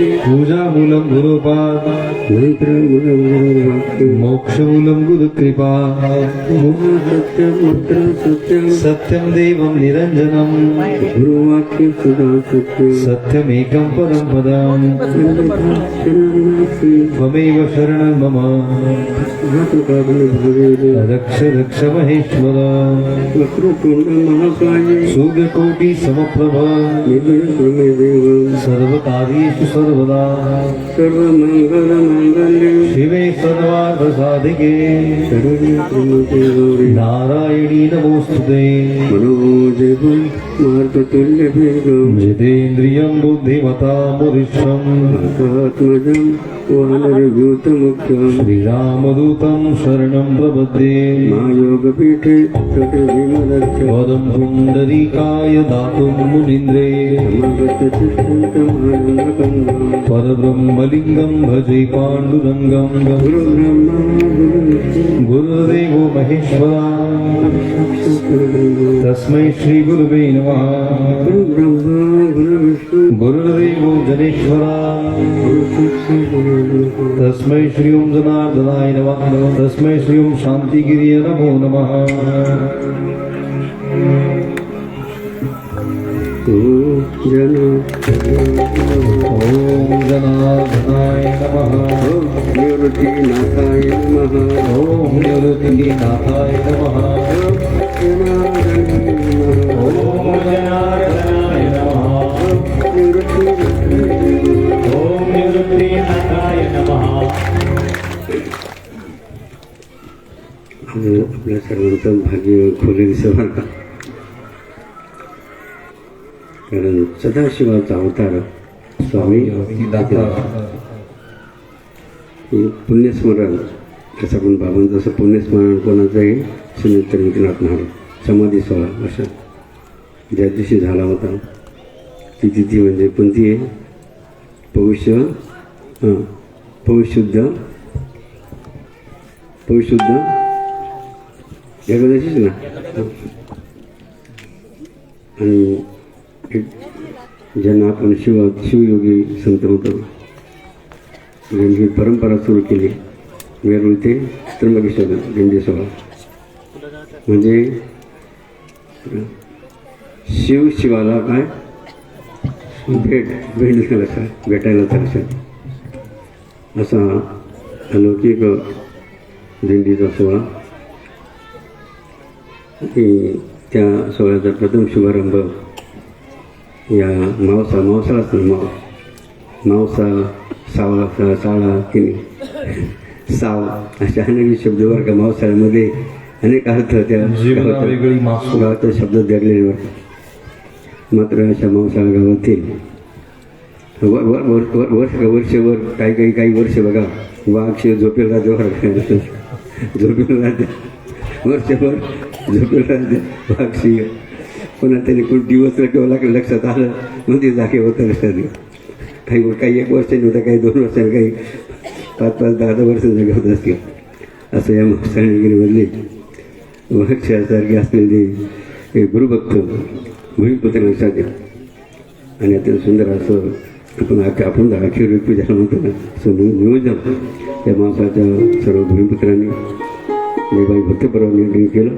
पूजामूलं गुरुपाद मोक्षमूलं गुरुकृपा। सत्यं देवं निरञ्जनं। गुरुवाक्य सुधा सत्य सत्यमेकं परं पदम् त्वमेव शरणं मम। रक्ष रक्ष महेश्वर। वक्रतुंड महाकाय सूर्यकोटिसमप्रभ। निर्भयदेव सर्वकार्येषु सर्वदा सर्वमंगल मांगल्ये शिवे सर्वार्थसाधिके शरण्य गौरी नारायणी नमोस्तुते मनोजेव मार्गतुल्य மார்க்கத்துள்ளபேகம் ஜிதேந்திரியம் புத்திமதாமுரிஷம் ஆத்மஜம் வானரகூதமுக்தம் ஸ்ரீராமதூதம் சரணம் பிரபதே மாயோகபீட்டே சதவிமலக்ஷ பதம் புண்டரீகாய தாத்தும் முனிந்திரே சமகத்ததிஷ்டந்தம் ஆனந்தகங்கம் பரபிரம்மலிங்கம் பஜை பாண்டுரங்கம் குருதேவோ மகேஸ்வரா தஸ்மை ஸ்ரீ குருவே நம गुरुदेवो जनेश्वरा गुरुसाक्षी गुरुदेव तस्मै श्री ओं जनार्दनाय नमः तस्मै श्री ओं शान्तिगिरिय नमो नमः जन ॐ जनार्दनाय नमः निवृत्तिनाथाय नमः ॐ निवृत्तिनाथाय नमः आपल्या सर्वांचं भाग्य खोली का कारण सदाशिवाचा अवतार स्वामी पुण्यस्मरण जसं आपण बाबांचं जसं पुण्यस्मरण कोणाचंही सुनील एकनाथ महाराज समाधी सोहळा अशा ज्या दिवशी झाला होता ती तिथी म्हणजे कोणती आहे. पौष्य हां पौशुद्ध पौशुद्ध एकादशीच ना? आणि एक ज्यांना आपण शिव शिवयोगी संत होतो ज्यांनी ही परंपरा सुरू केली वेरूळ ते त्र्यंबकेश्वर दिंडी सोहळा म्हणजे शिव शिवाला काय? भेट भेट दिसायला काय भेटायला तर असा अलौकिक दिंडीचा सोहळा. की त्या सोहळ्याचा प्रथम शुभारंभ या मावसा मावसालाच माव? मावसा सावळा सा- सावळा किनी साव अशा अनेक शब्द बरं का मावसाळ्यामध्ये अनेक अर्थ त्या गावात- शब्द दडलेले बरं मात्र अशा मावसाळा गावातील वर वर वर वर- वर्ष वर्षभर काही काही काही वर्ष बघा. वाघ झोपेल राहते बरं झोपेल राहते वर्षभर झोपेल राहते वाघ शिव पण त्याने कोण दिवस किंवा लाग लक्षात आलं. मग ते जागे होतं लक्षात. काही काही एक वर्षाने होतं काही दोन वर्षाने काही पाच पाच दहा दहा वर्ष जागे होत असतील. असं या मागसाणगिरीमधले वाक्षासारखे असलेले हे गुरुभक्त भूमिपुत्र लक्षात आणि अत्यंत सुंदर असं आपण आपण तर रुपये पूजा म्हणतो ना असं नियोजन या माणसाच्या सर्व भूमिपुत्रांनी देवाई भक्तपर्व नियोजन केलं.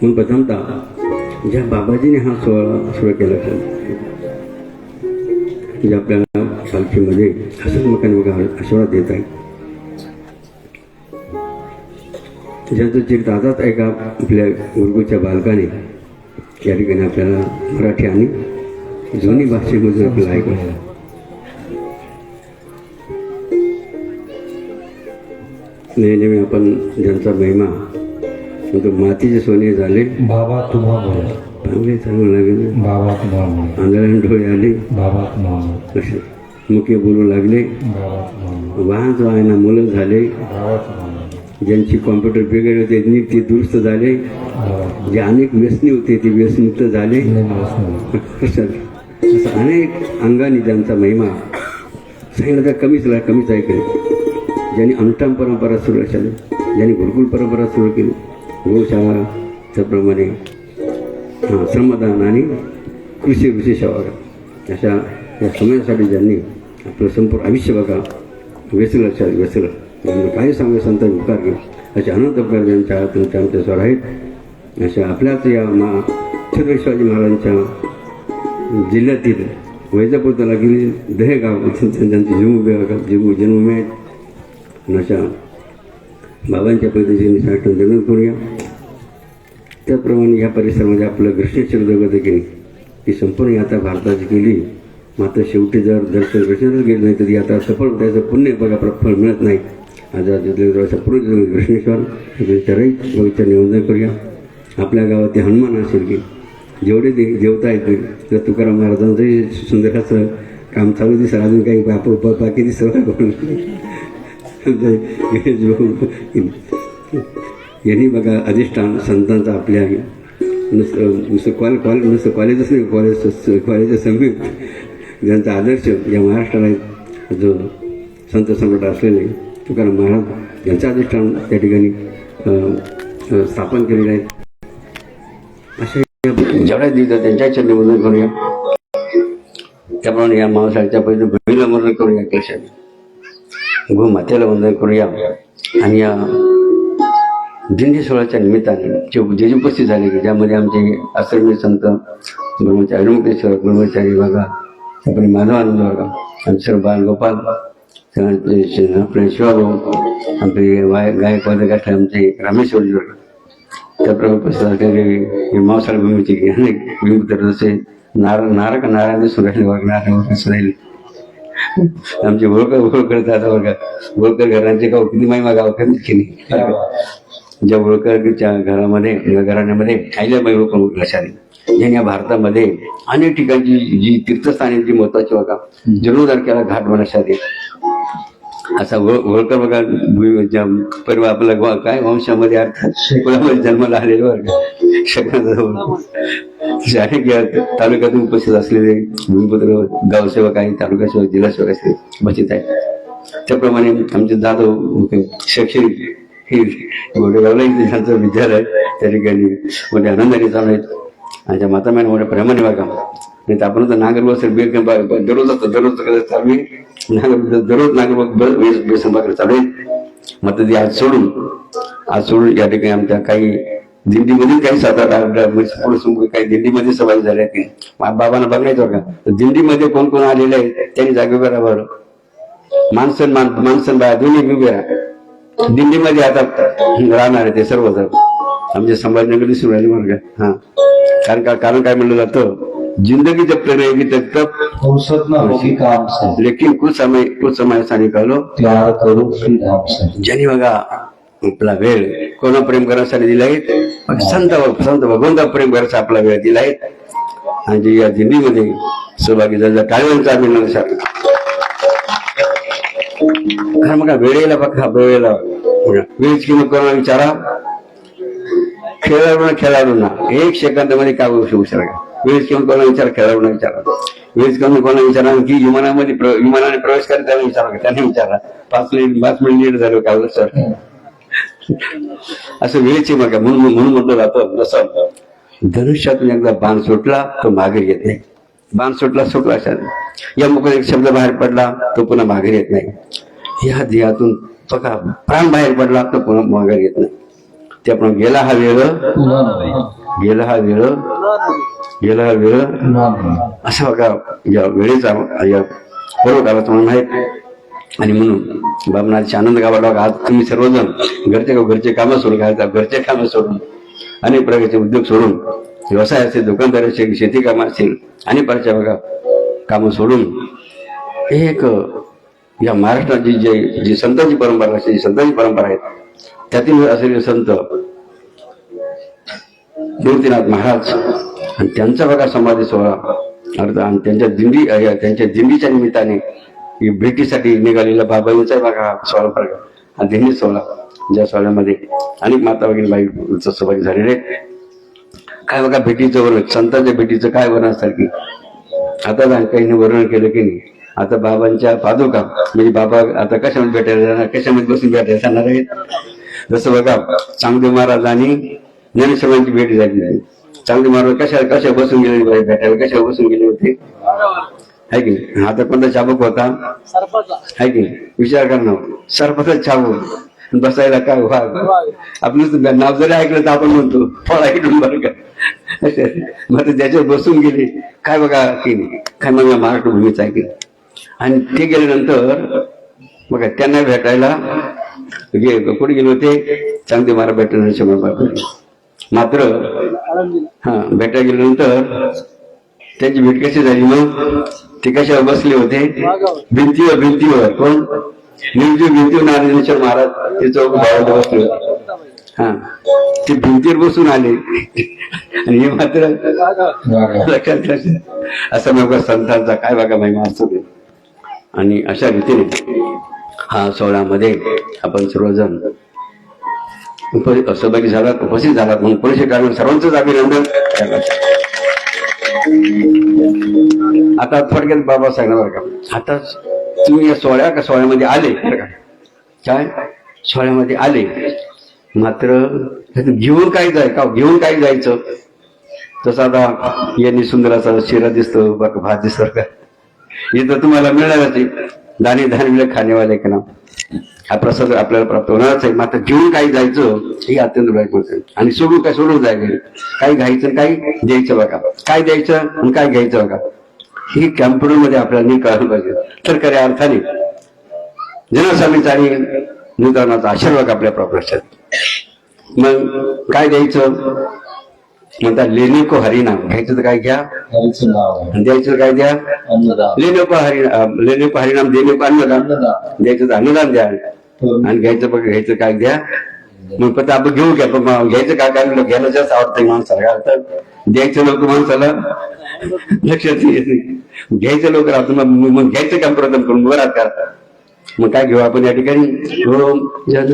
म्हणून प्रथमतः ज्या बाबाजीने हा सोहळा सुरू केला म्हणजे जे आपल्याला पालखीमध्ये हसतमुखाने मकान आशीर्वाद देत आहे. ज्याचं चिर दादाच एका आपल्या गुरुकुलच्या बालकाने या ठिकाणी आपल्याला मराठी आणि दोन्ही भाषेमधून आपल्याला ऐकलं नेहमी आपण ज्यांचा महिमा म्हणतो मातीचे सोने झाले. बाबा तुम्हाला चांगले चांगलं लागले बाबा तुम्हाला आंधळ्यान डोळे आले. बाबा असे मुके बोलू लागले. वाहन जो आहे ना मुलं झाले. बाबा ज्यांची कॉम्प्युटर बिघडले होते नीट ते दुरुस्त झाले. जे अनेक व्यसनी होते ते व्यसनमुक्त झाले. असं अनेक अंगाने त्यांचा महिमा सांगितलं तर कमीच ला कमीच ऐकले ज्यांनी अनुष्ठान परंपरा सुरू केली ज्यांनी गुरुकुल परंपरा सुरू केली गोशाळा त्याप्रमाणे हां श्रमदान आणि कृषी सेवा अशा या समाजासाठी ज्यांनी आपलं संपूर्ण आयुष्य बघा वेचलं वेचलं त्यांना काही सांगा संत उपकार असे अनंत उपकार ज्यांच्या तुमच्या आमच्यासवर आहेत. अशा आपल्याच या मा छत्रपती शिवाजी महाराजांच्या जिल्ह्यातील वैजापूर तालुक्यातील दहेगाव इथून त्यांची जन्मभूमी जीव जन्मभूमी आहेत. आणि अशा बाबांच्या पद्धतीने साठवून जगत करूया त्याप्रमाणे या परिसरामध्ये आपलं घृष्णेश्वर देखील ही संपूर्ण यात्रा भारताची केली. मात्र शेवटी जर दर्शन कृष्णाला गेलं नाही तर यात्रा सफल त्याचं पुण्य बघा फळ मिळत नाही. आज आज पूर्ण कृष्णेश्वर चराई बगीचा निवंदन करूया. आपल्या गावात ते हनुमान असेल की जेवढे दे देवता येतील तर तुकाराम महाराजांचंही सुंदराचं काम चालू दिसेल अजून काही बाप बाकी दिसत म्हणजे यांनी बघा अधिष्ठान संतांचा आपल्या नुसतं नुसतं कॉल कॉल नुसतं कॉलेजच नाही कॉलेज कॉलेजच्या समीप ज्यांचा आदर्श या महाराष्ट्राला जो संत सम्राट असलेले तुकाराम महाराज यांचं अधिष्ठान त्या ठिकाणी स्थापन केलेलं आहे. अशा जेवढ्या दिवसात त्यांच्या चरणी वंदन करूया. त्याप्रमाणे या मावसाळ्याच्या पहिले भूमीला वंदन करूया कशाने गोमातेला वंदन करूया. आणि या दिंडी सोहळ्याच्या निमित्ताने जे जे उपस्थित झाले की ज्यामध्ये आमचे आश्रमी संत ब्रह्मचारी हनुमंतेश्वर ब्रह्मचारी बघा माधव आनंद बघा आमचे सर्व बालगोपाल आपले आपले शिवाभाऊ आपले वाय गायकवाद गाठे आमचे रामेश्वरजी बघा त्याप्रमाणे उपस्थित हे मावसाळ भूमीचे अनेक भूमिपुत्र जसे नार नारक नारायण दिसून राहिले बघा नारायण दिसून राहिले आमचे ओळखर ओळखर दादा बघा ओळखर घरांचे गाव किती महिमा गाव कमीत नाही ज्या होळकरच्या घरामध्ये घराण्यामध्ये अहिल्याबाई होळकर प्रमुख आली ज्यांनी या भारतामध्ये अनेक ठिकाणची जी तीर्थस्थाने जी महत्वाची होता जीर्णोद्धार केला घाट बनशात असा होळ- होळकर बघा परिवार आपला काय वंशामध्ये अर्थात कुळामध्ये जन्माला आलेले वर्ग अनेक तालुक्यातून उपस्थित असलेले भूमिपुत्र गावसेवक आहे तालुका सेवक जिल्हा सेवक असले उपस्थित आहेत. त्याप्रमाणे आमचे जाधव शैक्षणिक हे गोडेगावला इथे त्यांचं विद्यालय त्या ठिकाणी मोठ्या आनंदाने चालू आहेत. माझ्या माता मॅडम मोठ्या प्रेमाने बघा नाही तर आपण तर नागर बेसन बेल दररोज असतो दररोज कसं चालू आहे. नागर दररोज नागरबाग बेसन बाकर चालू आहे. मात्र ते आज सोडून आज सोडून या ठिकाणी आमच्या काही दिंडीमध्ये काही सात आठ आठ म्हणजे काही दिंडीमध्ये सवाई झाल्या आहेत. की बाबांना बघायचं का? तर दिंडीमध्ये कोण कोण आलेले आहेत त्यांनी जागे बरोबर माणसं मान माणसं बाया दोन्ही उभे राहा. दिंडीमध्ये आता राहणार आहे ते सर्वजण. आमचे संभाजीनगर दिसून राहिले मार्ग हा. कारण का कारण काय म्हणलं जातं? जिंदगी जब तर रहेगी तब तक फुर्सत न होगी काम से लेकिन कुछ समय कुछ समय असा निकालो. प्यार करो श्री राम से ज्यांनी बघा आपला वेळ कोणा प्रेम करण्यासाठी दिला आहे? संत संत भगवंता प्रेम करायचा आपला वेळ दिला आहे. आणि जे या दिंडीमध्ये सहभागी झाला टाळ्यांचा अभिनंदन कारण बघा वेळेला बघा वेळेला. वेळेची किंमत कोणाला विचारा? खेळाडूंना खेळाडूंना. एक सेकंदामध्ये काय होऊ शकू शकता वेळेस घेऊन कोणाला विचार खेळाडूंना विचारा वेळेस घेऊन कोणाला विचारा की विमानामध्ये प्र- विमानाने प्रवेश करा त्याला विचारा त्याने विचारा पाच मिनिट पाच मिनिट लेट झालं काय सर? असं वेळेची मग म्हणून म्हणून म्हटलं जातं जसं धनुष्यातून एकदा बाण सुटला तो मागे येत नाही बाण सुटला सुटला अशात. या मुखात एक शब्द बाहेर पडला तो पुन्हा मागे येत नाही. या ध्येयातून बघा प्राण बाहेर पडला तो पुन्हा मागे येत नाही. त्याप्रमाणे गेला हा वेळ. गेला हा वेळ? गेला हा वेळ? असा बघा या वेळेचा या पूर्वकालात म्हणून आहेत आणि म्हणून बाबनाथच्या आनंद गावाला आज तुम्ही सर्वजण घरचे घरचे कामं सोडून घालता घरचे कामं सोडून अनेक प्रकारचे उद्योग सोडून व्यवसाय असेल दुकानदार असेल शेती कामं असतील अनेक प्रकारच्या बघा कामं सोडून एक या महाराष्ट्राची जे जी संतांची परंपरा असते जी संतांची परंपरा आहे त्यातील असलेले संत मूर्तीनाथ महाराज आणि त्यांचा बघा समाधी सोहळा अर्थ आणि त्यांच्या दिंडी त्यांच्या दिंडीच्या निमित्ताने भेटीसाठी निघालेला बाबाईंचा बघा सोहळा प्रकार हा दिंडी सोहळा ज्या सोहळ्यामध्ये अनेक माता भगिनी बाई सहभागी झालेले काय बघा भेटीचं वर्णन संतांच्या भेटीचं काय वर्णन आता जा- काही वर्णन केलं की नाही आता बाबांच्या पादुका म्हणजे बाबा आता कशामध्ये भेटायला जाणार कशामध्ये बसून भेटायला जाणार आहेत? जसं बघा चांगदेव महाराज आणि ज्ञानेश्वरांची भेट झाली चांगदेव महाराज कशा कशा बसून गेले भेटायला कशा बसून गेले होते? आहे की नाही? हा तर कोणता चाबूक होता? आहे की नाही? विचार कर ना. सरपंच चाबूक. बसायला काय वाघ आपण नाव जरी ऐकलं तर आपण म्हणतो फळा इकडून बरं का? मग ते त्याच्यावर बसून गेले काय बघा की नाही? काय मग महाराष्ट्र भूमीच नाही. आणि ते गेल्यानंतर बघा त्यांना भेटायला कुठे गेले होते? चांगते महाराज भेटणार शंभर बापरे मात्र हा भेटायला गेल्यानंतर त्यांची भेट कशी झाली मग? ते कशावर बसले होते? भिंतीवर भिंतीवर. कोण? निर्जीव भिंतीवर नारायणेश्वर महाराज ते चौक भावाला बसले होते. हा. ते भिंतीवर बसून आले. आणि हे मात्र असा लक्षात संतांचा काय बघा महिमा असतो आणि अशा रीतीने हा सोहळ्यामध्ये आपण सर्वजण सहभागी झालात उपस्थित झालात म्हणून पुरेसे कारण सर्वांचंच अभिनंदन आता थोडक्यात बाबा सांगणार का? आता तुम्ही या सोहळ्या का सोहळ्यामध्ये आले? बरं का काय? सोहळ्यामध्ये आले. मात्र घेऊन काय जाय का घेऊन काय जायचं? तसं आता यांनी सुंदराचा शिरा दिसतो बरं भात दिसतो. का हे तर तुम्हाला मिळणारच आहे. दाणे धानविले खाणेवाले का ना हा प्रसाद आपल्याला प्राप्त होणारच आहे. मात्र घेऊन काही जायचं हे अत्यंत महत्वाचं आहे. आणि सोडून काय सोडून जायचं काही घ्यायचं काही द्यायचं बघा. काय द्यायचं आणि काय घ्यायचं बघा. हे कॅम्प्युटरमध्ये आपल्याला कळलं कळायला पाहिजे. तर खऱ्या अर्थाने जनस्वामीचा आणि निदानाचा आशीर्वाद आपल्या प्राप्त मग काय द्यायचं? म्हणतात लेणे को हरिनाम घ्यायचं तर काय घ्या? द्यायचं काय द्या? लेणे को हरि लेणे को हरिनाम देणे को अन्नदान. द्यायचं अन्नदान द्या. आणि घ्यायचं बघ घ्यायचं काय द्या मग पण आपण घेऊ घ्या पण घ्यायचं काय काय घ्यायला जास्त आवडतं माणसाला काय द्यायचं लोक माणसाला लक्षात येत नाही. घ्यायचं लोक राहतो मग मग घ्यायचं काम प्रथम करून बरात करतात मग काय घेऊ आपण या ठिकाणी? ओम जन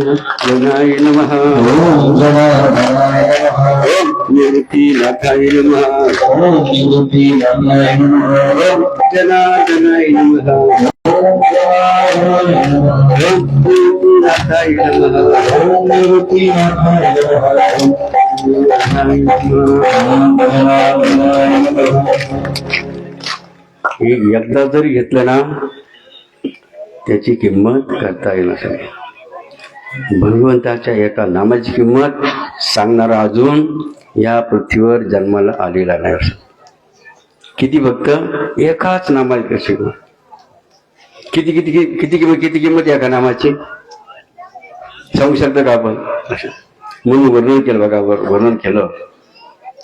जनाय नम. ओम जनार्दनाय नाथाय नम. ओम निवृत्तीनाथाय नमः. नम ओम जना जनाय नम. ओम एकदा जरी घेतलं ना त्याची किंमत करता येणार सगळी भगवंताच्या एका नामाची किंमत सांगणारा अजून या पृथ्वीवर जन्माला आलेला नाही किती भक्त? एकाच नामाची कशी किती किती किती किती किंमत किती किंमत एका नामाची? सांगू शकता का आपण? म्हणून वर्णन केलं बघा वर्णन केलं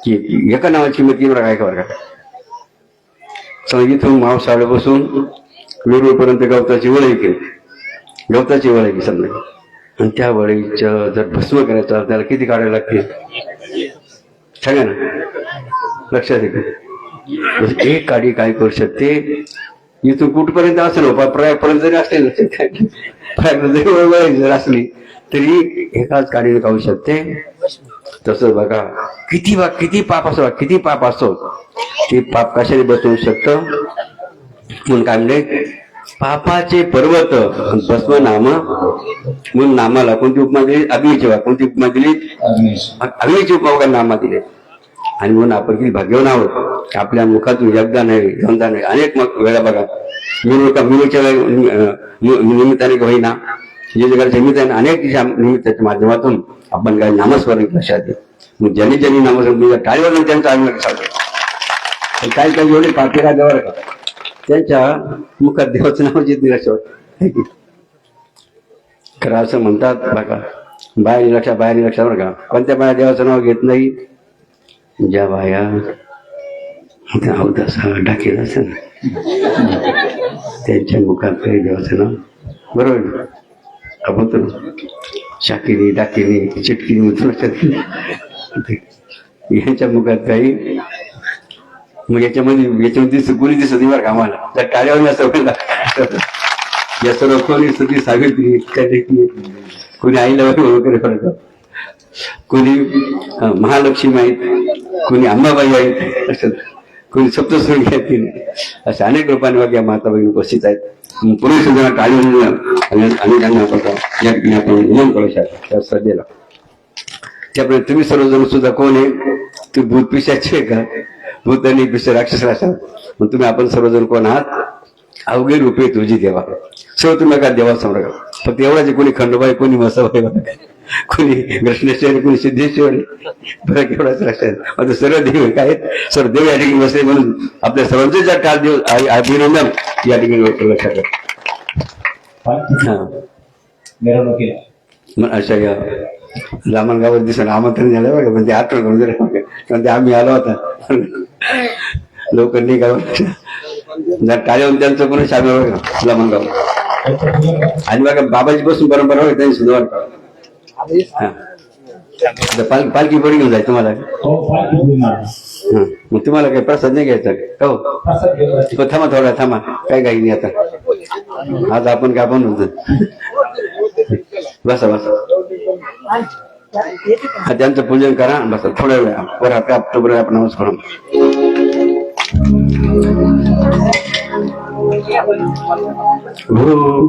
की एका नावाची किंमत किती बघा काय का बरं का? सांगितलं मावसाळे बसून वेरूळपर्यंत गवताची वळी केली. गवताची वळी की समजा. आणि त्या वळीचं जर भस्म करायचं त्याला किती काढायला लागते सांगा ना. लक्षात आहे म्हणजे एक काडी काय करू शकते? इथून कुठपर्यंत असेल? प्रयागपर्यंत जरी असेल प्रयाग जरी वळी जर असली तरी एकाच काडीने खाऊ शकते. तसंच बघा. किती बा किती पाप असो किती पाप असो ते पाप कशाने बसवू शकतं? म्हणून काय म्हणजे पापाचे पर्वत भस्म नाम म्हणून नामाला कोणती उपमा दिली? अग्नीची वा कोणती उपमा दिली? अग्नेश. अग्नीची उपमा. नामा दिले. आणि म्हणून आपण किती भाग्यवान आहोत. आपल्या मुखातून एकदा नाही दोनदा नाही. अनेक मग वेळा बघा. मिरवणुका मिरवच्या निमित्ताने का होईना. जे जगाच्या निमित्ताने अनेक दिशा निमित्ताच्या माध्यमातून आपण काय नामस्मरण लक्षात येईल मग ज्यांनी ज्यांनी नामस्मरण म्हणजे टाळीवर त्यांचा आम्ही लक्षात येईल. पण काही काही एवढे पापी राजावर का त्यांच्या मुखात देवाचं नाव जे नाही खरं असं म्हणतात बघा बाहेर निराशा बाहेर निराशा बरं का कोणत्या बाया देवाचं नाव घेत नाही. ज्या बाया त्या अवदासा टाकेल असेल ना त्यांच्या मुखात काही देवाचं नाव बरोबर आपण तर शाकिनी डाकिनी चिटकिनी मित्र यांच्या मुखात काही मग याच्यामध्ये याच्यामध्ये दिसत कोणी दिसत बरं का आम्हाला. त्या टाळ्यावर असं या सर्व कोणी सती सावित्री त्या कोणी आईला वगैरे बरं कोणी महालक्ष्मी आहेत. कोणी अंबाबाई आहेत. असं कोणी सप्तशृंगी आहेत. की नाही अशा अनेक लोकांनी बघा या माता बहिणी उपस्थित आहेत. पुरुष सुद्धा टाळी आणि या आपण करू शकता. त्या श्रद्धेला. त्यामुळे तुम्ही सर्वजण सुद्धा कोण आहे? तुम्ही भूतपिशाचे आहे का? भूत आणि राक्षस राहतात मग तुम्ही आपण सर्वजण कोण आहात? अवघे रूपे तुझी देवा. सर्व तुम्ही का देवा समोर फक्त एवढाच कोणी खंडोबाई कोणी मसाबाई कोणी कृष्णेश्वर कोणी सिद्धेश्वर. फरक एवढाच लक्षात आता सर्व देव. काय? सर्व देव या ठिकाणी बसले म्हणून आपल्या सर्वांचे जर काल देव अभिनंदन या ठिकाणी लक्षात ठेवा. हा लांबण गावात दिसून आमंत्रण झालं बघा पण ते आठवण करून बघा. कारण ते आम्ही आलो होता लवकर नाही गाव जर कार्यावर त्यांचं पण शामिल बघा लांबण गाव आणि बघा बाबाची बसून परंपरा बघा त्यांनी सुद्धा. हा. पाल पालखी पडी घेऊन जाय तुम्हाला हो. हं. मग तुम्हाला काही प्रसाद नाही घ्यायचा का? हो. तो थांबा थोडा थांबा काय काही नाही आता आज आपण काय आपण म्हणतो बसा बसा हा त्यांचं पूजन करा बस थोड्या वेळ बरं आपल्या ऑक्टोबर आपण नमस्कार हो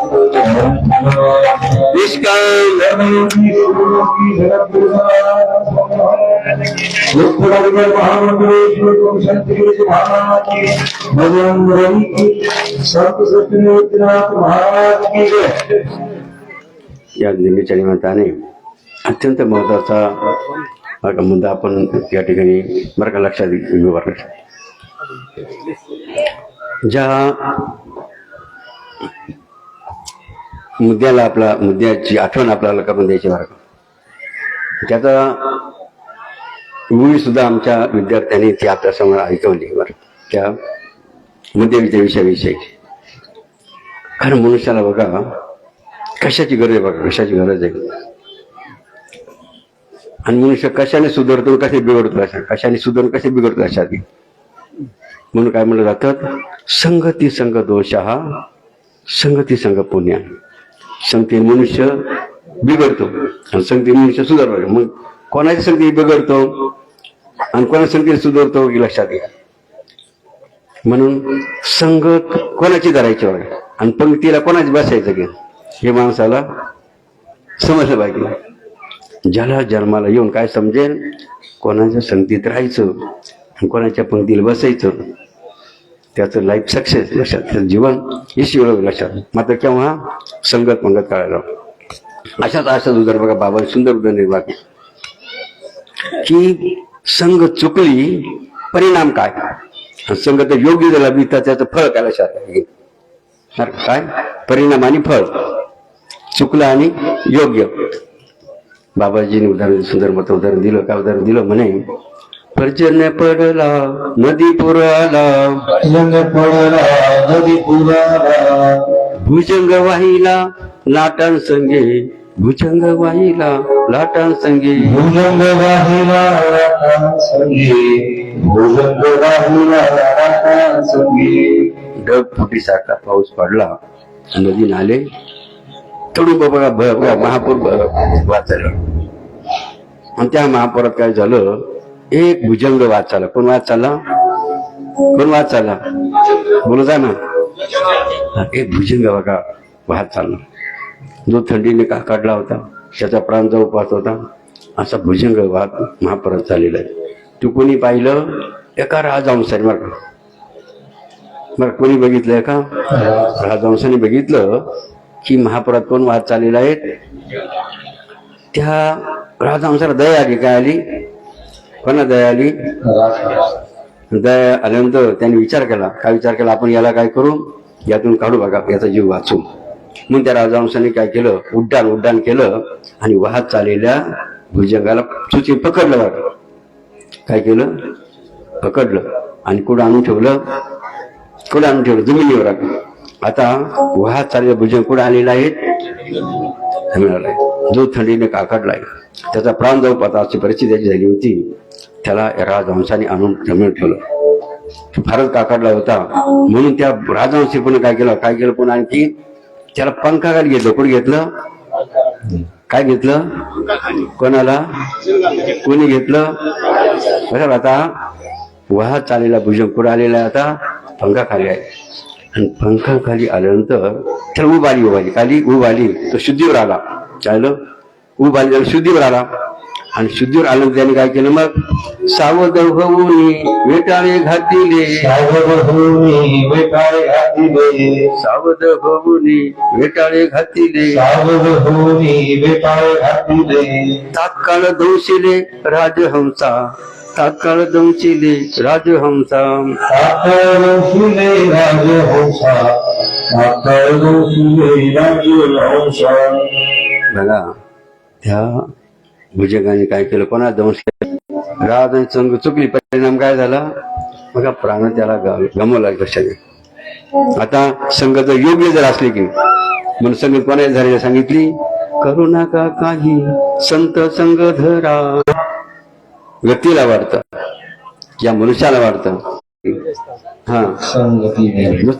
या दिल्लीच्या निमित्ताने अत्यंत महत्त्वाचा हा का मुद्दा आपण या ठिकाणी बरं का लक्षात घेऊ बरं का. ज्या मुद्द्याला आपला मुद्द्याची आठवण आपल्याला करून द्यायची बरं त्याचा मुळी सुद्धा आमच्या विद्यार्थ्यांनी ती आपल्यासमोर ऐकवली बरं त्या मुद्द्याच्या विषयाविषयी. कारण मनुष्याला बघा कशाची गरज आहे बघा कशाची गरज आहे? आणि मनुष्य कशाने सुधारतो कसे बिघडतो अशा? कशाने सुधारून कसे बिघडतो अशा? ती म्हणून काय म्हणलं जातं? संगती संग दोष हा संगती संग पुण्या. संगती मनुष्य बिघडतो. आणि संगती मनुष्य सुधारतो मग कोणाची संगती बिघडतो? आणि कोणाच्या संगती सुधारतो? की लक्षात घ्या. म्हणून संगत कोणाची धरायची बघा. आणि पंक्तीला कोणाची बसायचं की? हे माणसाला समजलं पाहिजे. ज्याला जन्माला येऊन काय समजेल? कोणाच्या संगतीत राहायचं. आणि कोणाच्या पंक्तीला बसायचं. त्याचं लाईफ सक्सेस लक्षात त्याचं जीवन हीच एवढं लक्षात. मात्र केव्हा? संगत पंगत काढायला अशाच अशाच उदाहरण बघा बाबा सुंदर उदाहरण निर्माण की संग चुकली परिणाम काय? संघ तर योग्य झाला बी तर त्याचं फळ काय लक्षात काय? परिणाम आणि फळ. चुकलं आणि योग्य. बाबाजीने उदाहरण सुंदर मत उदाहरण दिलं. काय उदाहरण दिलं? म्हणे पर्जन्य पडला नदी पूर आला रंग पडला नदी पुराला. भुजंग वाहिला लाटां संगे. भुजंग वाहिला लाटां संगे. भुजंग राहिला राता संगी. भुजंग राहिला राता संगी. ढग फुटीसारखा पाऊस पडला. नदी नाले. तडू बघा बघा महापूर वाचलं. आणि त्या महापुरात काय झालं? एक भुजंग वाद चालला कोण वाद चालला कोण वाद चालला बोलू जा ना. एक भुजंग बघा वाद चालला जो थंडीने का काढला होता त्याचा प्रांत उपवास होता असा भुजंग वाद महापरत चाललेला आहे. तू कोणी पाहिलं? एका राजवंशाने बरं का? बरं कोणी बघितलंय का राजवंशाने बघितलं की महापुरात कोण वाद चाललेला आहे? त्या राजवंशाला दया आली काय आली? कोणा दयाली दया आल्यानंतर त्यांनी विचार केला. काय विचार केला? आपण याला काय करू? यातून काढू बघा याचा जीव वाचू. म्हणून त्या राजवंशाने काय केलं? उड्डाण उड्डाण केलं आणि वाहत चाललेल्या भुजंगाला सुची पकडलं बघा. काय केलं? पकडलं आणि कुठं आणून ठेवलं? कुठं आणून ठेवलं? जमिनीवर आता वाहत चाललेलं भुजंग कुठं आलेलं आहे जो थंडीने काकडलाय त्याचा प्राण जाऊ पाहता अशी परिस्थिती त्याची झाली होती. त्याला राजहंसाने आणून जमीन ठेवलं. फारच काकडला होता. म्हणून त्या राजहंशी पण काय केलं? काय केलं पण आणखी त्याला पंखाखाली घेतलं? कोणी घेतलं? काय घेतलं? कोणाला? कोणी घेतलं? बरं आता वाहत चाललेला भुजंग पुढे आलेला आहे आता पंखा खाली आहे. आणि पंखा खाली आल्यानंतर त्याला उभ आली उभारी आली खाली उभ आली तो शुद्धीवर आला. चाललं? उभ आली त्याला शुद्धीवर आला. आणि शुद्धीवर आल्यानंतर त्याने काय केलं? मग सावध होऊन वेटाळे घातिले. सावध होऊनी वेटाळे घातिले. सावध होऊन वेटाळे घातिले. सावध होऊनी वेटाळे घातिले. तात्काळ दंशिले राजहंसा. तात्काळ दंशिले राजहंसा. राजहंसा. राजहंसा. बघा त्या भुजंगाने काय केलं? कोणा दंश राज आणि संघ चुकली. परिणाम काय झाला? बघा प्राण त्याला गमावला कशाने आता जर योग्य जर असले की म्हणून संगत कोणाला झालेलं सांगितली? करू नका काही. संत संग धरा. व्यक्तीला वाढतं. या मनुष्याला वाढतं. हा.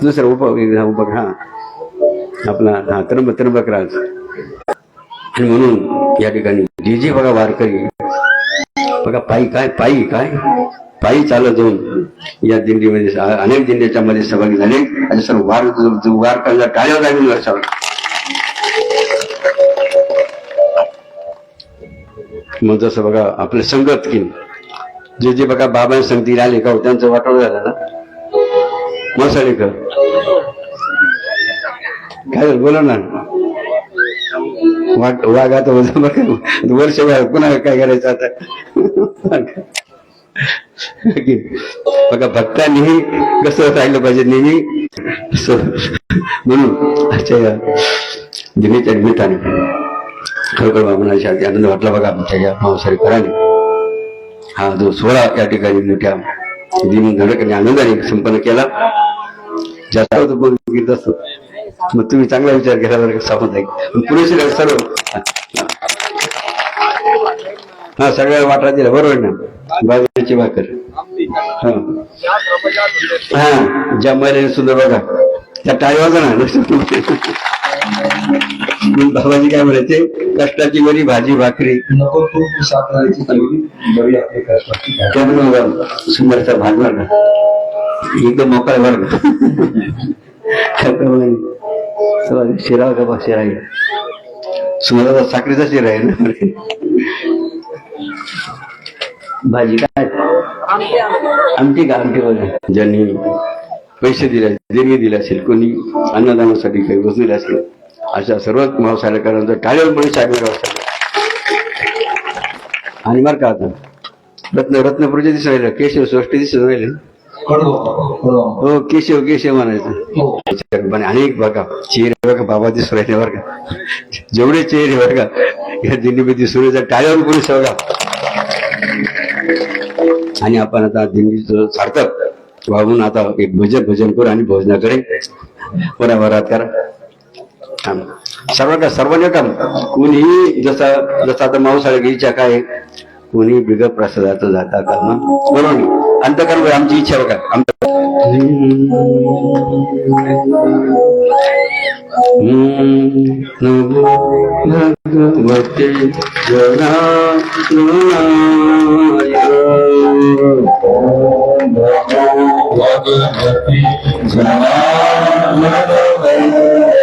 दुसरं उप हा आपला हा त्र्यंबक त्र्यंबक राज आणि म्हणून या ठिकाणी जे जे बघा वारकरी. बघा पायी काय पायी काय? पायी चालत जाऊन या दिंडीमध्ये अनेक दिंडीच्या मध्ये सहभागी झाले. आणि सर्व वार वार करण्याला लागून वर्षावर मग जसं बघा आपले संगत की जे जे बघा बाबा संगती आले का हो, त्यांचं वाटोळ झालं ना? मसाळेकर काय झालं? बोला ना. वाघ वाघ आता होता बघा. पुन्हा काय करायचं आता? बघा भक्तांनीही कसं राहिलं पाहिजे नेहमी? म्हणून आजच्या या दिनीच्या निमित्ताने खरोखर बाबनाच्या आनंद वाटला बघा आमच्या या मांसारीकरांनी हा जो सोहळा या ठिकाणी मोठ्या दिन धडकने आनंदाने संपन्न केला. जास्त होतं मग गीत असतो. मग तुम्ही चांगला विचार केला बरं आहे पुरेसे नाही, सर्व हा सगळ्या वाटा दिला बरोबर ना? बाजरीची भाकर. हा. ज्या महिलाने सुंदर बघा. त्या टाळी वाजा ना. बाबाजी काय म्हणायचे? कष्टाची बरी भाजी. भाकरी सुंदरचा भाग का एकदम मोकळा चला, शिरा का बा शिरा आहे साखरेचा शिरा आहे ना? भाजी काय आमटी का आमटी बघा ज्यांनी पैसे दिले देणगी दिले असेल कोणी अन्नदानासाठी काही वस्तू दिल्या असेल अशा सर्वच मावसाळेकरांचं टाळेवर पण साहेब आणि मार का आता? रत्न रत्नपुरचे दिसून राहिलं केशव सृष्टी दिसून राहिले. हो केशव केशव म्हणायचं. हो. पण अनेक बघा चेहरे बघा बाबा दिसून राहिले बरं का जेवढे चेहरे बरं का या दिंडीमध्ये सूर्याच्या टाळ्यावर कोणी बघा. आणि आपण आता दिंडीचं सार्थक वाहून आता एक भजन भजन करू आणि भोजनाकडे वरात करा. थांब. सर्व का सर्वांना काम कोणीही जसं जसं आता मांसाळी घ्यायच्या काय कोणी बिगर प्रसादाचं जाता का मग बरोबर अंतकर्म आमची इच्छा बघा आमचं नमो भगवते भगवती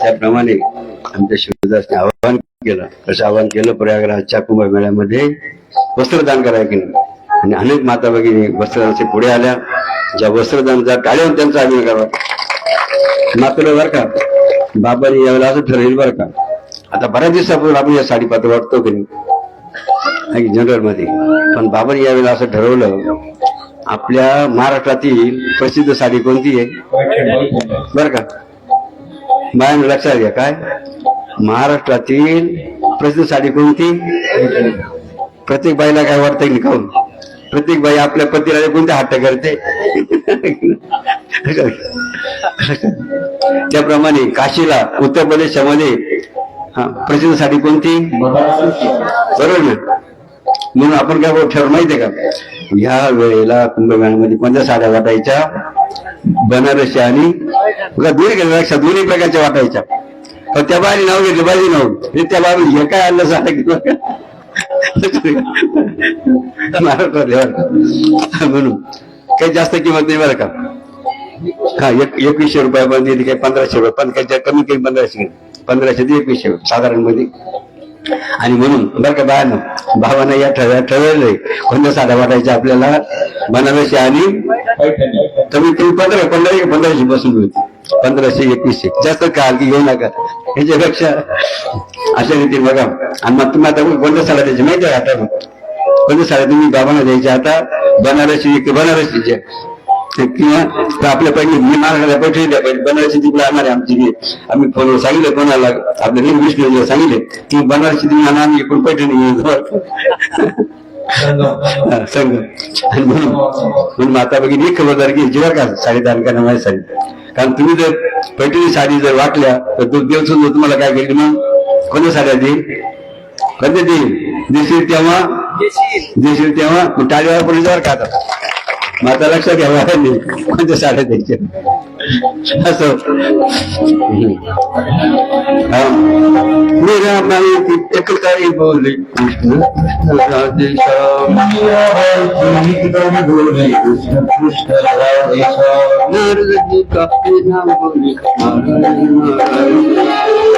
त्याप्रमाणे आमच्या शिवदासने आवाहन केलं. तसं आवाहन केलं प्रयागराजच्या कुंभमेळ्यामध्ये वस्त्रदान करायला की नाही आणि अनेक माता भगिनी वस्त्रदानाचे पुढे आल्या. ज्या वस्त्रदान ज्या टाळ्यावर त्यांचा अभिनय करावा. मात्र बरं का बाबांनी यावेळेला असं ठरवेल बरं का. आता बऱ्याच दिवसापूर्वी आपण या साडी वाटतो की नाही? जनरलमध्ये पण बाबांनी यावेळेला असं ठरवलं आपल्या महाराष्ट्रातील प्रसिद्ध साडी कोणती आहे? बरं का. बायानं लक्षात घ्या काय? महाराष्ट्रातील प्रसिद्ध साडी कोणती? प्रत्येक बाईला काय वाटतंय ना खाऊन? प्रत्येक बाई आपल्या पतीला कोणते हट्ट करते? त्याप्रमाणे काशीला उत्तर प्रदेशामध्ये हा कोणती? बरोबर. ना म्हणून आपण काय ठरवलं माहितीये का? ह्या वेळेला कुंभमेळ्यामध्ये कोणत्या साड्या वाटायच्या? बनारसी आणि दोन्ही लक्षात दोन्ही प्रकारच्या वाटायच्या. पण त्या बाहेर नाव घेतलं पाहिजे नाव हे त्या बाहेर हे काय आणलं साड्या घेतलं बरं म्हणून काही जास्त किंमत नाही बरं का? हा एक एकवीसशे रुपयामध्ये काही पंधराशे रुपये? पण काही कमी काही पंधराशे पंधराशे ते एकवीसशे साधारणमध्ये. आणि म्हणून बरं का बायानं भावानं या ठरव्या ठरवलंय कोणत्या साधा वाटायच्या आपल्याला? बनारसी आणि कमीत कमी पंधरा पंधरा पंधराशे बसून होती पंधराशे एकवीसशे. जास्त काल की घेऊ नका. ह्याच्यापेक्षा अशा रीतीने बघा. आणि मग तुम्ही आता कोणत्या साड्या द्यायची माहिती आहे आता? कोणत्या साड्या तुम्ही बाबांना द्यायच्या आता? बनारसी बनारसीच्या. किंवा तर आपल्या पहिले मी महाराष्ट्राला पैठणी द्या पाहिजे बनारसी तिकडे आणणार आहे आमची. आम्ही फोनवर सांगितलं कोणाला आपल्या नेहमी विष्णू सांगितले. की बनारसी तुम्ही आणा आम्ही इकडून पैठणी घेऊन संघ आणि म्हणून म्हणून माता एक खबरदार घ्यायची बरं का साडी दान करण्यासाठी कारण तुम्ही जर पैठणी साडी जर वाटल्या तर तो देव सुद्धा तुम्हाला काय करेल मग? कोणत्या साड्या देईल? कोणत्या देईल? देशील तेव्हा? देशील. तेव्हा? टाळीवर पण का आता माता लक्षात घ्यावा कोणत्या साड्या द्यायच्या असं हा. मेरा माई एक काही बोले कृष्ण राधे श्याम नारद जी का नाम बोले नारायण नारायण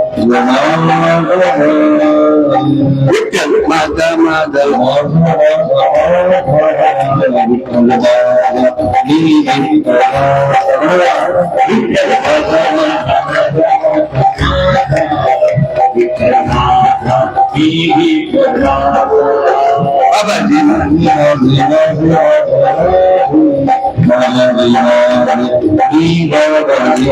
माझा बाबाजी अन्नमे भगवती